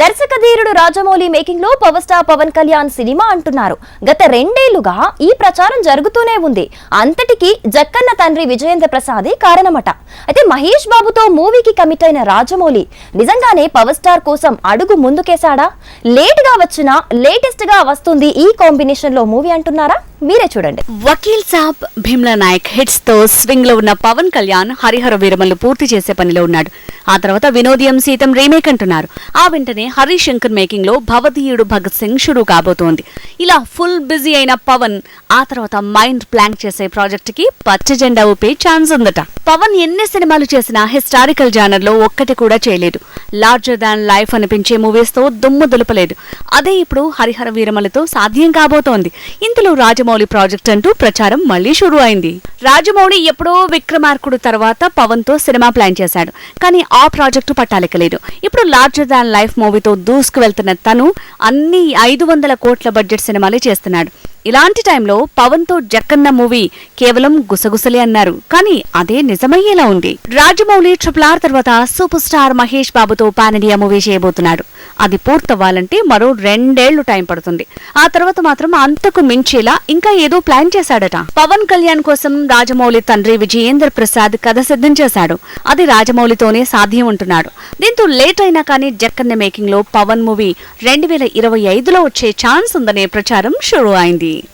దర్శక ధీరుడు Rajamouli మేకింగ్లో power star Pawan Kalyan cinema అంటున్నారు. గత రెండేళ్ళుగా ఈ ప్రచారం జరుగుతూనే ఉంది. అంతటికి జక్కన్న తండ్రి విజయేంద్ర ప్రసాదే కారణమట. అయితే మహేష్ బాబుతో మూవీకి కమిట్ అయిన రాజమౌళి నిజంగానే పవర్ స్టార్ కోసం అడుగు ముందుకేశాడా? లేట్గా వచ్చినా లేటెస్ట్గా వస్తుంది ఈ కాంబినేషన్లో మూవీ అంటున్నారా? మీరే చూడండి. వకీల్ సాబ్ భీమ్లా నాయక్ హిట్స్తో స్వింగ్లో ఉన్న పవన్ కళ్యాణ్ హరిహర వీరమల్లు పూర్తి చేసే పనిలో ఉన్నాడు. ఆ తర్వాత వినోదయం సీతం రీమేక్ అంటున్నారు. ఆ వెంటనే హరీష్ శంకర్ మేకింగ్లో భవదీయుడు భగత్ సింగ్ షురూ కాబోతోంది. ఇలా ఫుల్ బిజీ అయిన పవన్ ఆ తర్వాత మైండ్ ప్లాన్ చేసే ప్రాజెక్ట్కి పచ్చ జెండా ఊపే ఛాన్స్ ఉందట. పవన్ ఎన్ని సినిమాలు చేసినా హిస్టారికల్ జానర్లో ఒక్కటి కూడా చేయలేదు. లార్జర్ దాన్ లైఫ్ అనిపించే మూవీస్తో దుమ్ము దులపలేదు. అదే ఇప్పుడు హరిహర వీరమలతో సాధ్యం కాబోతోంది. ఇందులో రాజమౌళి ప్రాజెక్ట్ అంటూ ప్రచారం మళ్ళీ షురూ అయింది. రాజమౌళి ఎప్పుడో విక్రమార్కుడు తర్వాత పవన్తో సినిమా ప్లాన్ చేశాడు. కానీ ఆ ప్రాజెక్టు పట్టాలెక్కలేదు. ఇప్పుడు లార్జర్ దాన్ లైఫ్ మూవీతో దూసుకు వెళ్తున్న తను అన్ని ఐదు వందల కోట్ల బడ్జెట్ సినిమాలే చేస్తున్నాడు. ఇలాంటి టైంలో పవన్తో జక్కన్న మూవీ కేవలం గుసగుసలే అన్నారు. కానీ అదే నిజమయ్యేలా ఉంది. రాజమౌళి ట్రిపుల్ ఆర్ తర్వాత సూపర్ స్టార్ మహేష్ బాబుతో పానిడియా మూవీ చేయబోతున్నాడు అది పూర్తవ్వాలంటే మరో రెండేళ్ళు టైం పడుతుంది. ఆ తర్వాత మాత్రం అంతకు మించేలా ఇంకా ఏదో ప్లాన్ చేశాడట. పవన్ కళ్యాణ్ కోసం రాజమౌళి తండ్రి విజయేంద్ర ప్రసాద్ కథ సిద్ధం చేశాడు. అది రాజమౌళితోనే సాధ్యం ఉంటున్నాడు దీంతో లేట్ అయినా కానీ జక్కన్న మేకింగ్లో పవన్ మూవీ రెండు వేల ఇరవై ఐదులో వచ్చే ఛాన్స్ ఉందనే ప్రచారం షురూ అయింది. Energy.